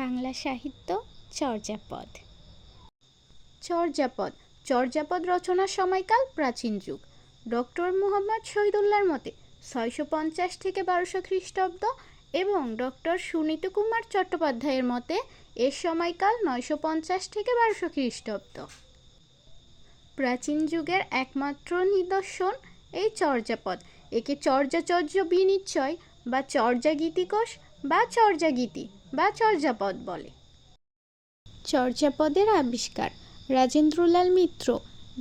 বাংলা সাহিত্য চর্যাপদ। চর্যাপদ। চর্যাপদ রচনার সময়কাল প্রাচীন যুগ। ডক্টর মুহাম্মদ শহীদুল্লাহর মতে ছয়শো পঞ্চাশ থেকে বারোশো খ্রিস্টাব্দ এবং ডক্টর সুনীত কুমার চট্টোপাধ্যায়ের মতে এর সময়কাল নয়শো পঞ্চাশ থেকে বারোশো খ্রিস্টাব্দ। প্রাচীন যুগের একমাত্র নিদর্শন এই চর্যাপদ। একে চর্যাচর্য বিনিশ্চয় বা চর্যাগীতিকোষ বা চর্যাগীতি। বা চর্যাপদ বলে। চর্যাপদের আবিষ্কার, রাজেন্দ্রলাল মিত্র,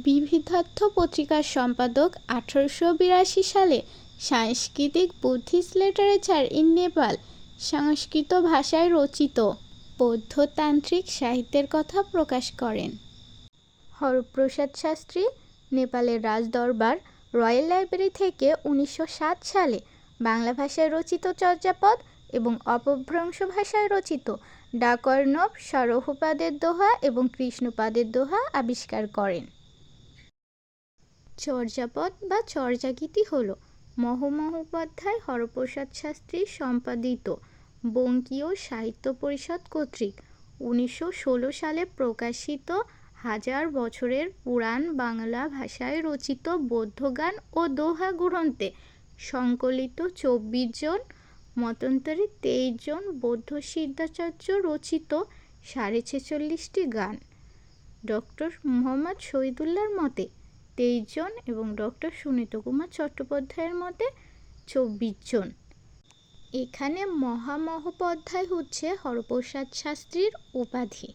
বিবিধার্থ পত্রিকার সম্পাদক আঠারোশো বিরাশি সালে সাংস্কৃতিক বুদ্ধিস্ট লিটারেচার ইন নেপাল, সংস্কৃত ভাষায় রচিত বৌদ্ধতান্ত্রিক সাহিত্যের কথা প্রকাশ করেন। হরপ্রসাদ শাস্ত্রী, নেপালের রাজদরবার, রয়্যাল লাইব্রেরি থেকে উনিশশো সাত সালে বাংলা ভাষায় রচিত চর্যাপদ এবং অপভ্রংশ ভাষায় রচিত। ডাকর্ণব সরহপাদের দোহা এবং কৃষ্ণপাদের দোহা আবিষ্কার করেন। চর্যাপদ বা চর্যাগীতি হল মহমহোপাধ্যায় হরপ্রসাদ শাস্ত্রী সম্পাদিত বঙ্কীয় সাহিত্য পরিষদ কর্তৃক উনিশশো ষোলো সালে প্রকাশিত হাজার বছরের পুরাণ বাংলা ভাষায় রচিত বৌদ্ধগান ও দোহা গ্রন্থে সংকলিত চব্বিশ জন মতান্তরে তেইশ জন বৌদ্ধ সিদ্ধাচার্য রচিত সাড়ে ছেচল্লিশটি গান। ডক্টর মোহাম্মদ শহীদুল্লাহর মতে তেইশ জন এবং ডক্টর সুনীত কুমার চট্টোপাধ্যায়ের মতে চব্বিশ জন। এখানে মহামহোপাধ্যায় হচ্ছে হরপ্রসাদ শাস্ত্রীর উপাধি।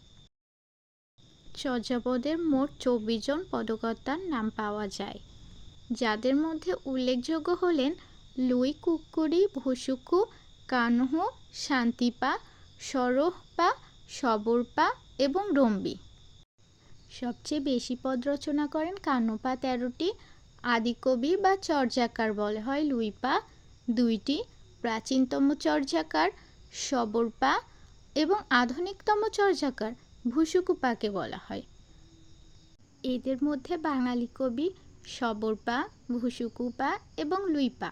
চর্যাপদের মোট চব্বিশ জন পদকর্তার নাম পাওয়া যায়। যাদের মধ্যে উল্লেখযোগ্য হলেন লুই কুক্কুরি ভুসুকু, কানহ, শান্তিপা, সরহপা, সবরপা এবং রম্বি। সবচেয়ে বেশি পদ রচনা করেন কান্নপা তেরোটি, আদিকবি বা চর্যাকার বলা হয় লুইপা দুইটি, প্রাচীনতম চর্যাকার সবরপা এবং আধুনিকতম চর্যাকার ভুসুকুপাকে বলা হয়। এদের মধ্যে বাঙালি কবি সবরপা, ভুসুকুপা এবং লুইপা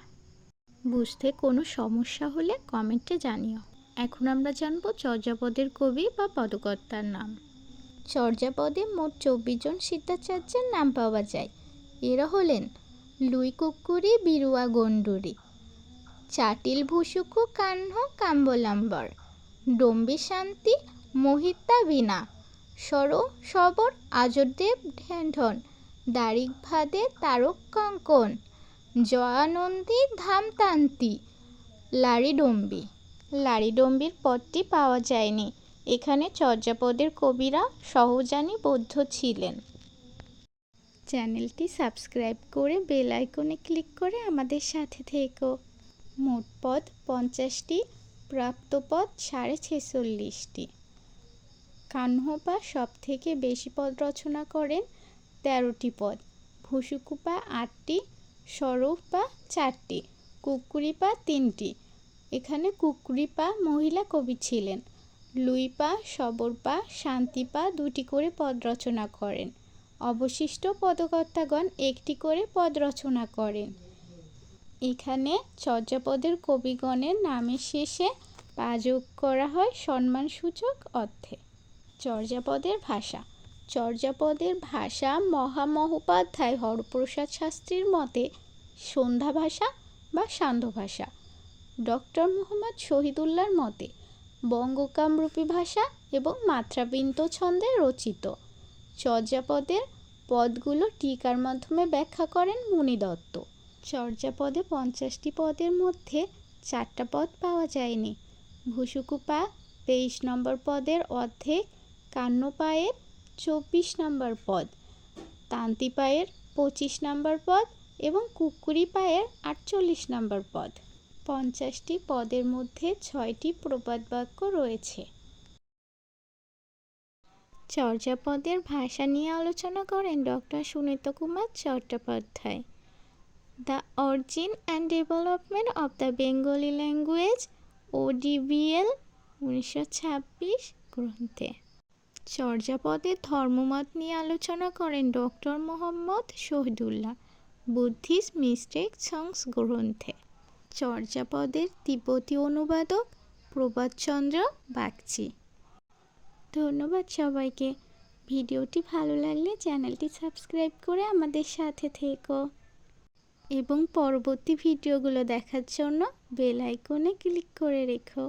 বুঝতে কোনো সমস্যা হলে কমেন্টে জানিও। এখন আমরা জানব চর্যাপদের কবি বা পদকর্তার নাম। চর্যাপদে মোট চব্বিশ জন সিদ্ধাচার্যের নাম পাওয়া যায়। এরা হলেন লুই কুক্কুরি, বিরুয়া গন্ডুরি চাটিল ভুসুকু কাহ্ন কাম্বলাম্বর, ডম্বি শান্তি, মোহিতা বীণা সর সবর, আজরদেব ঢেন্ঢন দারিক ভাদে তারক কঙ্কন জয়ানন্দী ধামতান্তি। লারিডম্বি লারিডম্বির পদটি পাওয়া যায়নি। এখানে চর্যাপদের কবিরা সহজানি বৌদ্ধ ছিলেন। চ্যানেলটি সাবস্ক্রাইব করে বেল আইকনে ক্লিক করে আমাদের সাথে থেকো। মোট পদ পঞ্চাশটি, প্রাপ্ত পদ সাড়ে ছেচল্লিশটি। কাহ্নপা সব থেকে বেশি পদ রচনা করেন তেরোটি পদ। ভুসুকুপা আটটি সরফপা চারটি কুকুরিপা তিনটি। এখানে কুকুরিপা মহিলা কবি ছিলেন। লুইপা সবরপা শান্তিপা দুটি করে পদ রচনা করেন। অবশিষ্ট পদকর্তাগণ একটি করে পদ রচনা করেন। এখানে চর্যাপদের কবিগণের নামের শেষে পা যোগ করা হয় সম্মানসূচক অর্থে। চর্যাপদের ভাষা। চর্যাপদের ভাষা মহামহোপাধ্যায় হরপ্রসাদ শাস্ত্রীর মতে সন্ধ্যা ভাষা বা সান্ধ্য ভাষা। ডক্টর মোহাম্মদ শহীদুল্লাহর মতে বঙ্গকামরূপী ভাষা এবং মাত্রাবিন্ত ছন্দে রচিত। চর্যাপদের পদগুলো টিকার মাধ্যমে ব্যাখ্যা করেন মুনিদত্ত চর্যাপদে পঞ্চাশটি পদের মধ্যে চারটা পদ পাওয়া যায়নি। ভুসুকুপা তেইশ নম্বর পদের অর্ধেক, কান্নপায়ের চব্বিশ নম্বর পদ। তান্তি পায়ের পঁচিশ নম্বর পদ এবং কুকুরি পায়ের আটচল্লিশ নম্বর পদ। পঞ্চাশটি পদের মধ্যে ছয়টি প্রবাদ বাক্য রয়েছে। চর্যাপদের ভাষা নিয়ে আলোচনা করেন doctor Sunit Kumar Chattopadhyay. The origin and development of the Bengali language, ODBL, উনিশশো ছাব্বিশ গ্রন্থে। চর্যাপদের ধর্মমত নিয়ে আলোচনা করেন doctor Mohammad Shahidullah. Buddhist mystic songs গ্রন্থে। চর্যাপদের তিব্বতী অনুবাদক প্রভাতচন্দ্র বাগচি। ধন্যবাদ সবাইকে। ভিডিওটি ভালো লাগলে চ্যানেলটি সাবস্ক্রাইব করে আমাদের সাথে থেকো। এবং পরবর্তী ভিডিওগুলো দেখার জন্য বেল আইকনে ক্লিক করে রেখো।